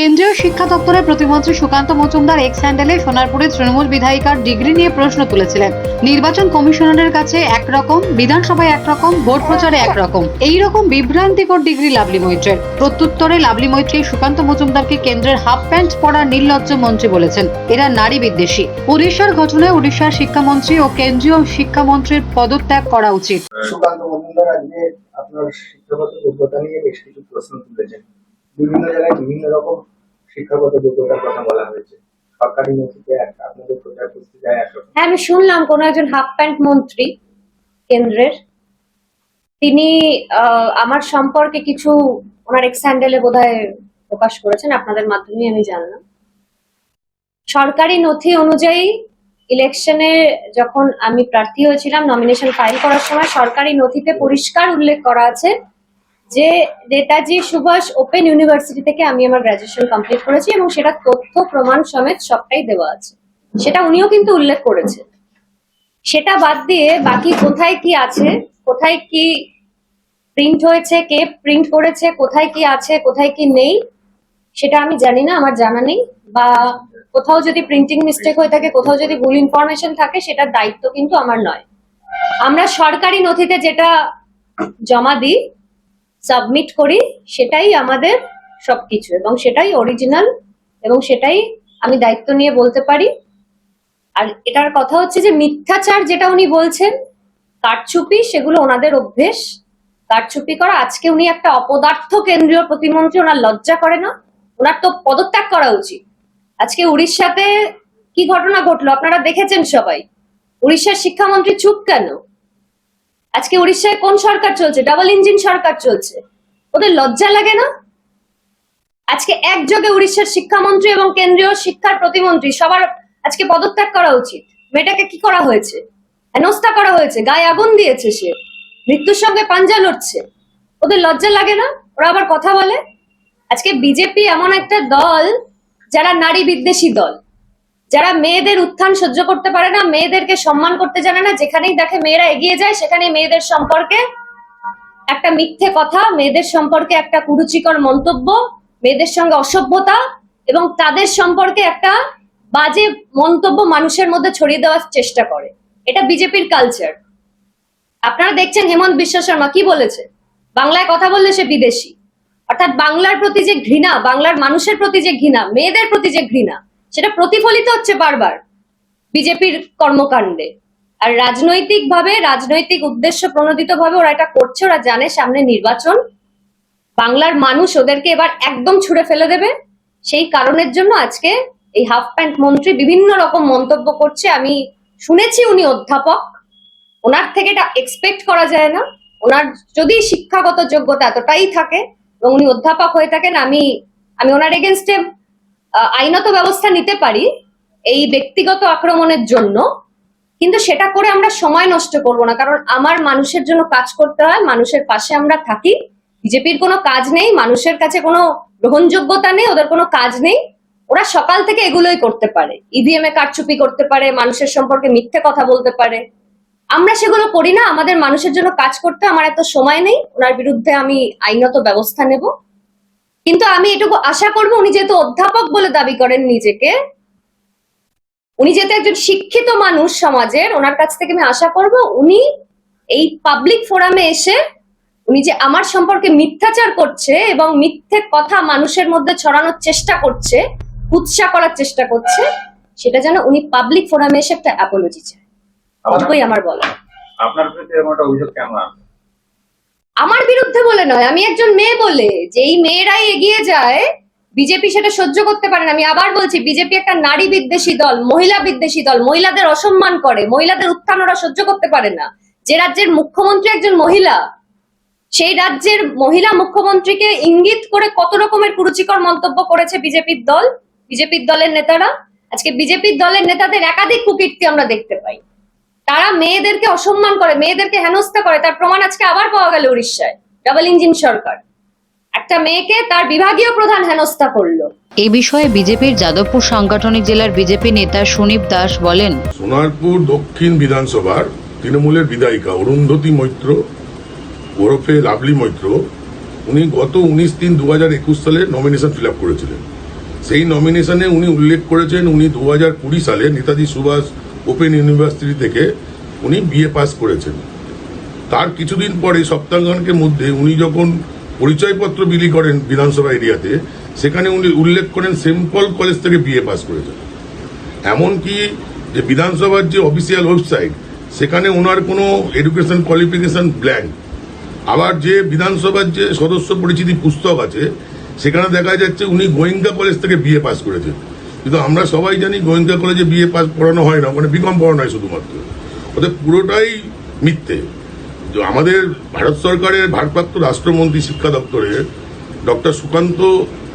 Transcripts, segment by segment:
কেন্দ্রীয় শিক্ষা দপ্তরের প্রতিমন্ত্রী সুকান্ত মজুমদার এক্স হ্যান্ডেলে সোনারপুরে তৃণমূল বিধায়িকার ডিগ্রি নিয়ে প্রশ্ন তুলেছিলেন। নির্বাচন কমিশনারের কাছে একরকম, বিধানসভায় একরকম, ভোট প্রচারে একরকম। এই রকম বিভ্রান্তিকর ডিগ্রি লাভলি মৈত্রের। প্রত্যুত্তরে লাভলি মৈত্রী সুকান্ত মজুমদারকে কেন্দ্রের হাফ প্যান্ট পরা নির্লজ্জ মন্ত্রী বলেছেন। এরা নারী বিদ্বেষী। উড়িষ্যার ঘটনায় উড়িষ্যার শিক্ষামন্ত্রী ও কেন্দ্রীয় শিক্ষামন্ত্রীর পদত্যাগ করা উচিত। আপনার শিক্ষাগত যোগ্যতা নিয়ে বেশ কিছু প্রশ্ন তুলেছেন। বিভিন্ন জায়গায় বিভিন্ন রকম শিক্ষাগত যোগ্যতার কথা বলা হয়েছে, সরকারি নথিতে আপনাদের প্রচার পুস্তিকায় একরকম হ্যাঁ আমি শুনলাম কোন একজন হাফ প্যান্ট মন্ত্রী কেন্দ্রের, তিনি আমার সম্পর্কে কিছু ওনার এক্স হ্যান্ডেলে বোধহয় প্রকাশ করেছেন, আপনাদের মাধ্যমে আমি জানলাম। সরকারি নথি অনুযায়ী ইলেকশনে যখন আমি প্রার্থী হয়েছিলাম নমিনেশন ফাইল করার সময় সরকারি নথিতে পরিষ্কার উল্লেখ করা আছে যে নেতাজি সুভাষ ওপেন ইউনিভার্সিটি থেকে আমি আমার গ্রাজুয়েশন কমপ্লিট করেছি এবং সেটা তথ্য প্রমাণ সমেত সবটাই দেওয়া আছে। সেটা উনিও কিন্তু উল্লেখ করেছেন। সেটা বাদ দিয়ে বাকি কোথায় কি আছে, কোথায় কি প্রিন্ট হয়েছে, কে প্রিন্ট করেছে, কোথায় কি আছে, কোথায় কি নেই, সেটা আমি জানি না, আমার জানা নেই। বা কোথাও যদি প্রিন্টিং মিস্টেক হয়ে থাকে, কোথাও যদি ভুল ইনফরমেশন থাকে, সেটার দায়িত্ব কিন্তু আমার নয়। আমরা সরকারি নথিতে যেটা জমা দিই সাবমিট করি, সেটাই আমাদের সবকিছু এবং সেটাই অরিজিনাল এবং সেটাই আমি দায়িত্ব নিয়ে বলতে পারি। আর এটার কথা হচ্ছে যে মিথ্যাচার যেটা উনি বলছেন, কারচুপি সেগুলো ওনাদের অভ্যেস। কারচুপি করা, আজকে উনি একটা অপদার্থ কেন্দ্রীয় প্রতিমন্ত্রী, ওনার লজ্জা করে না? ওনার তো পদত্যাগ করা উচিত। আজকে উড়িষ্যাতে কি ঘটনা ঘটলো? আপনারা দেখেছেন সবাই। উড়িষ্যার শিক্ষামন্ত্রী চুপ কেন? আজকে উড়িষ্যায় কোন সরকার চলছে? ডাবল ইঞ্জিন সরকার চলছে। ওদের লজ্জা লাগে না? আজকে একযোগে উড়িষ্যার শিক্ষামন্ত্রী এবং কেন্দ্রীয় শিক্ষার প্রতিমন্ত্রী সবার আজকে পদত্যাগ করা উচিত। মেয়েটাকে কি করা হয়েছে? হেনস্থা করা হয়েছে, গায়ে আগুন দিয়েছে সে। মৃত্যুর সঙ্গে পাঞ্জা লড়ছে। ওদের লজ্জা লাগে না? ওরা আবার কথা বলে? আজকে বিজেপি এমন একটা দল যারা নারী বিদ্বেষী দল। যারা মেয়েদের উত্থান সহ্য করতে পারে না, মেয়েদেরকে সম্মান করতে জানে না, যেখানেই দেখে মেয়েরা এগিয়ে যায়, সেখানে মেয়েদের সম্পর্কে একটা মিথ্যে কথা, মেয়েদের সম্পর্কে একটা কুরুচিকর মন্তব্য, মেয়েদের সঙ্গে অসভ্যতা এবং তাদের সম্পর্কে একটা বাজে মন্তব্য মানুষের মধ্যে ছড়িয়ে দেওয়ার চেষ্টা করে। এটা বিজেপির কালচার আপনারা দেখছেন হেমন্ত বিশ্ব শর্মা কি বলেছে? বাংলায় কথা বললে সে বিদেশি। অর্থাৎ বাংলার প্রতি যে ঘৃণা, বাংলার মানুষের প্রতি যে ঘৃণা, মেয়েদের প্রতি যে ঘৃণা সেটা প্রতিফলিত হচ্ছে বারবার বিজেপির কর্মকাণ্ডে। আর রাজনৈতিক ভাবে রাজনৈতিক উদ্দেশ্য প্রণোদিত ভাবে ওরা এটা করছে, ওরা জানে সামনে নির্বাচন। বাংলার মানুষ ওদেরকে এবার একদম ছুড়ে ফেলে দেবে। সেই কারণের জন্য আজকে এই হাফ প্যান্ট মন্ত্রী বিভিন্ন রকম মন্তব্য করছে। আমি শুনেছি উনি অধ্যাপক। ওনার থেকে এটা এক্সপেক্ট করা যায় না। ওনার যদি শিক্ষাগত যোগ্যতা এতটাই থাকে এবং উনি অধ্যাপক হয়ে থাকেন, আমি আমি ওনার এগেনস্টে আইনত ব্যবস্থা নিতে পারি এই ব্যক্তিগত আক্রমণের জন্য, কিন্তু সেটা করে আমরা সময় নষ্ট করব না, কারণ আমার মানুষের জন্য কাজ করতে হয়, মানুষের পাশে আমরা থাকি, বিজেপির কোনো কাজ নেই, মানুষের কাছে কোনো গ্রহণযোগ্যতা নেই, ওদের কোনো কাজ নেই, ওরা সকাল থেকে এগুলোই করতে পারে ইভিএম এ কারচুপি করতে পারে, মানুষের সম্পর্কে মিথ্যে কথা বলতে পারে, আমরা সেগুলো করি না, আমাদের মানুষের জন্য কাজ করতে আমার এত সময় নেই, ওনার বিরুদ্ধে আমি আইনত ব্যবস্থা নেব। কিন্তু আমি এটুকু আশা করব উনি যেহেতু অধ্যাপক বলে দাবি করেন নিজেকে উনি যেহেতু একজন শিক্ষিত মানুষ সমাজের ওনার কাছ থেকে আমি আশা করব উনি এই পাবলিক ফোরামে এসে উনি যে আমার সম্পর্কে মিথ্যাচার করছে এবং মিথ্যে কথা মানুষের মধ্যে ছড়ানোর চেষ্টা করছে উৎসাহ করার চেষ্টা করছে সেটা যেন উনি পাবলিক ফোরামে এসে একটা অ্যাপোলজি চায়। আমার বলা আপনার বিরুদ্ধে এরকম একটা অভিযোগ কেন আমার বিরুদ্ধে বলে নয়, আমি একজন মেয়ে বলে। যেই মেয়েরাই এগিয়ে যায়, বিজেপি সেটা সহ্য করতে পারে না। আমি আবার বলছি, বিজেপি একটা নারী বিদ্বেষী দল, মহিলা বিদ্বেষী দল, মহিলাদের অসম্মান করে, মহিলাদের উত্থান ওরা সহ্য করতে পারে না। যে রাজ্যের মুখ্যমন্ত্রী একজন মহিলা, সেই রাজ্যের মহিলা মুখ্যমন্ত্রীকে ইঙ্গিত করে কত রকমের কুরুচিকর মন্তব্য করেছে বিজেপির দল, বিজেপির দলের নেতারা। আজকে বিজেপির দলের নেতাদের একাধিক কুকীর্তি আমরা দেখতে পাই। তারা মেয়েদেরকে অসম্মান করে মেয়েদেরকে হেনস্থা করে। তার প্রমাণ আজকে আবার পাওয়া গেল উড়িষ্যায় ডাবল ইঞ্জিন সরকার। একটা মেয়েকে তার বিভাগীয় প্রধান হেনস্থা করল। এই বিষয়ে বিজেপির যাদবপুর সাংগঠনিক জেলার বিজেপি নেতা সুনীপ দাস বলেন সোনারপুর দক্ষিণ বিধানসভার তৃণমূলের বিধায়িকা অরুন্ধতী মৈত্র ওরফে লাভলি মৈত্র উনি গত উনিশ তিন দু হাজার একুশ সালে নমিনেশন ফিল আপ করেছিলেন। সেই নমিনেশনে উনি উল্লেখ করেছেন উনি দু হাজার কুড়ি সালে নেতাজি সুভাষ ওপেন ইউনিভার্সিটি থেকে উনি বিএ পাস করেছেন। তার কিছুদিন পরে সপ্তাহখানেকের মধ্যে উনি যখন পরিচয়পত্র বিলি করেন বিধানসভা এরিয়াতে, সেখানে উনি উল্লেখ করেন সেন্ট পল কলেজ থেকে বিএ পাস করেছেন। এমনকি যে বিধানসভার যে অফিসিয়াল ওয়েবসাইট সেখানে ওনার কোনো এডুকেশন কোয়ালিফিকেশন ব্ল্যাঙ্ক আবার যে বিধানসভার যে সদস্য পরিচিতি পুস্তক আছে, সেখানে দেখা যাচ্ছে উনি গোয়েঙ্কা কলেজ থেকে বিএ পাস করেছেন। কিন্তু আমরা সবাই জানি গোয়েন্দা কলেজে বিএ পাস পড়ানো হয় না ওখানে বিকম পড়ানো হয় শুধুমাত্র। ওদের পুরোটাই মিথ্যে। আমাদের ভারত সরকারের ভারপ্রাপ্ত রাষ্ট্রমন্ত্রী শিক্ষা দপ্তরের ডক্টর সুকান্ত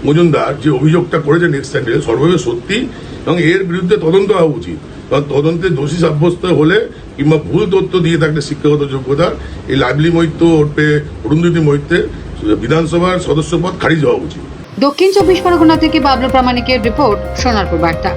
মজুমদার যে অভিযোগটা করেছেন নেক্সট স্যান্ডেল সর্বভাবে সত্যি, এবং এর বিরুদ্ধে তদন্ত হওয়া উচিত। কারণ তদন্তে দোষী সাব্যস্ত হলে কিংবা ভুল তথ্য দিয়ে থাকলে শিক্ষাগত যোগ্যতা, এই লাভলি মৈত্র ওরপে অরুন্ধতী মৈত্রের বিধানসভার সদস্য পদ খারিজ হওয়া উচিত। দক্ষিণ চব্বিশ পরগনা থেকে বাবলু প্রামাণিকের রিপোর্ট সোনারপুর বার্তা।